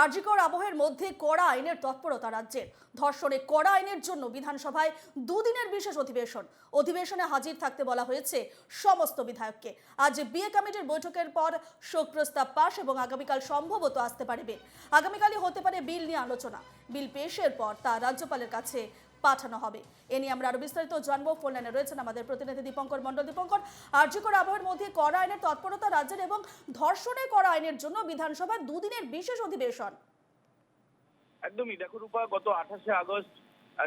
আরজিকর আবহের মধ্যে কড়া আইনের তৎপরতা রাজ্যের। ধর্ষণে কড়া আইনের জন্য বিধানসভায় দুদিনের বিশেষ অধিবেশন। অধিবেশনে হাজির থাকতে বলা হয়েছে সমস্ত বিধায়ককে। আজ বিএ কমিটির বৈঠকের পর শোক প্রস্তাব পাশ এবং আগামীকাল সম্ভবত আসতে পারে বিল। আগামীকালই হতে পারে বিল নিয়ে আলোচনা। বিল পেশের পর তা রাজ্যপালের কাছে পাঠানো হবে। এ নিয়ে আমরা আরও বিস্তারিত জানব। ফোন লাইনে রয়েছেন আমাদের প্রতিনিধি দীপঙ্কর মন্ডল দীপঙ্কর আর্যকর আবহাওয়ার মধ্যে কড়া আইনের তৎপরতা রাজ্যের এবং ধর্ষণে করা আইনের জন্য বিধানসভায় দুদিনের বিশেষ অধিবেশন। একদমই। দেখো রূপা, গত আঠাশে আগস্ট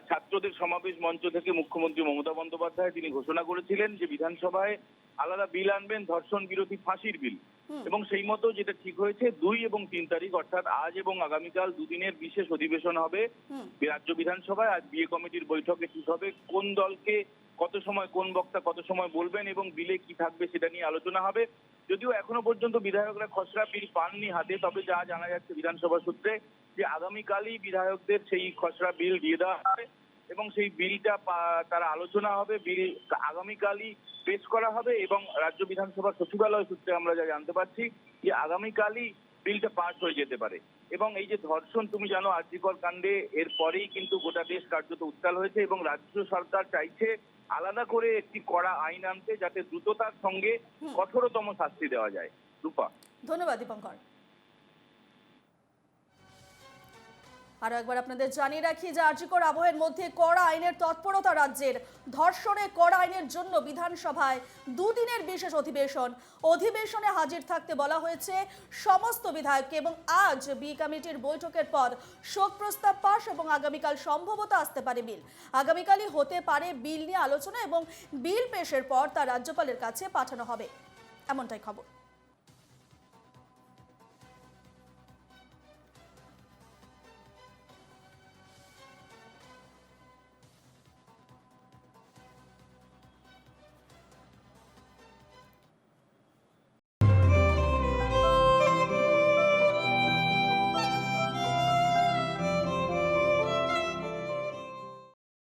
ছাত্রদের সমাবেশ মঞ্চ থেকে মুখ্যমন্ত্রী মমতা বন্দ্যোপাধ্যায় তিনি ঘোষণা করেছিলেন যে বিধানসভায় আলাদা বিল আনবেন, ধর্ষণ বিরোধী ফাঁসির বিল। এবং সেই মতো যেটা ঠিক হয়েছে দুই এবং তিন তারিখ অর্থাৎ আজ এবং আগামীকাল দুদিনের বিশেষ অধিবেশন হবে রাজ্য বিধানসভায় আজ বিয়ে কমিটির বৈঠকে ঠিক হবে। কোন দলকে কত সময় কোন বক্তা কত সময় বলবেন এবং বিলে কি থাকবে সেটা নিয়ে আলোচনা হবে। যদিও এখনও পর্যন্ত বিধায়করা খসড়া বিল পাননি হাতে তবে যা জানা যাচ্ছে বিধানসভা সূত্রে যে আগামীকালই বিধায়কদের সেই খসড়া বিল দিয়ে দেওয়া হবে। এবং সেই বিলটা তারা আলোচনা হবে বিল আগামীকালই পেশ করা হবে এবং রাজ্য বিধানসভা সচিবালয় সূত্রে আমরা যা জানতে পারছি যে আগামীকালই বিলটা পাস হয়ে যেতে পারে। এবং এই যে ধর্ষণ তুমি জানো আর্যিকর কাণ্ডে এর পরেই কিন্তু গোটা দেশ কার্যত উত্তাল হয়েছে এবং রাজ্য সরকার চাইছে আলাদা করে একটি কড়া আইন আনতে যাতে দ্রুততার সঙ্গে কঠোরতম শাস্তি দেওয়া যায়। রূপা। ধন্যবাদ দীপঙ্কর। আরও একবার আপনাদের জানিয়ে রাখি যে আর্যিকর আবহের মধ্যে কড়া আইনের তৎপরতা রাজ্যের ধর্ষণে কড়া আইনের জন্য বিধানসভায় দুদিনের বিশেষ অধিবেশন। অধিবেশনে হাজির থাকতে বলা হয়েছে, সমস্ত বিধায়ককে এবং আজ বি কমিটির বৈঠকের পর শোক প্রস্তাব পাশ এবং আগামীকাল সম্ভবত আসতে পারে বিল। আগামীকালই হতে পারে বিল নিয়ে আলোচনা এবং বিল পেশের পর তা রাজ্যপালের কাছে পাঠানো হবে। এমনটাই খবর।